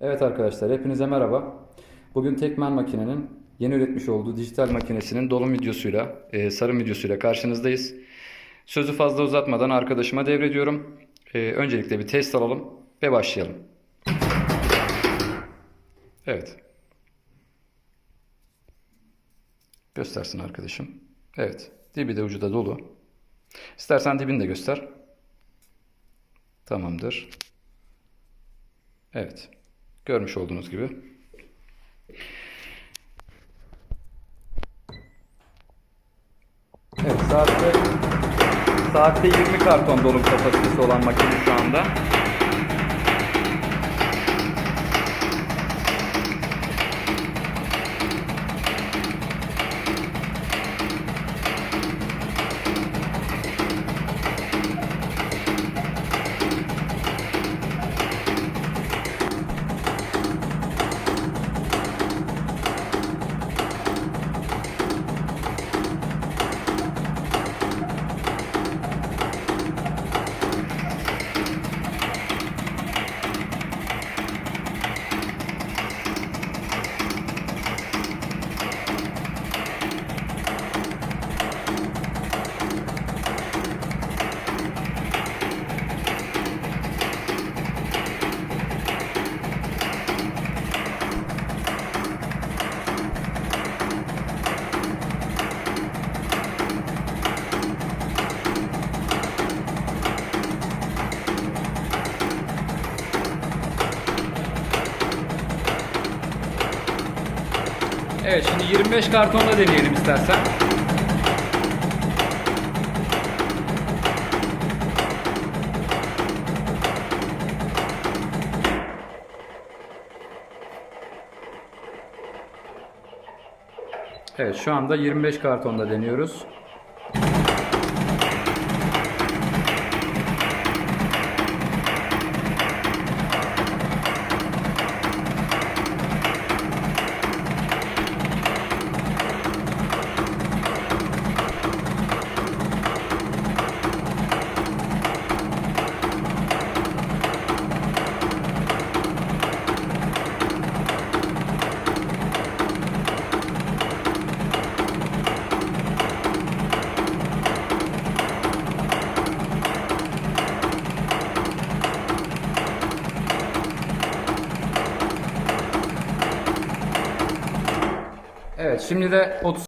Evet arkadaşlar hepinize merhaba. Bugün Tekmen makinenin yeni üretmiş olduğu dijital makinesinin dolum videosuyla, e, sarım videosuyla karşınızdayız. Sözü fazla uzatmadan arkadaşıma devrediyorum. E, öncelikle bir test alalım ve başlayalım. Evet. Göstersin arkadaşım. Evet. Dibi de ucu da dolu. İstersen dibini de göster. Tamamdır. Evet. Görmüş olduğunuz gibi. Evet saatte saatte 20 karton dolum kapasitesi olan makine şu anda. Evet şimdi 25 kartonda deneyelim istersen. Evet şu anda 25 kartonda deniyoruz. Evet şimdi de 30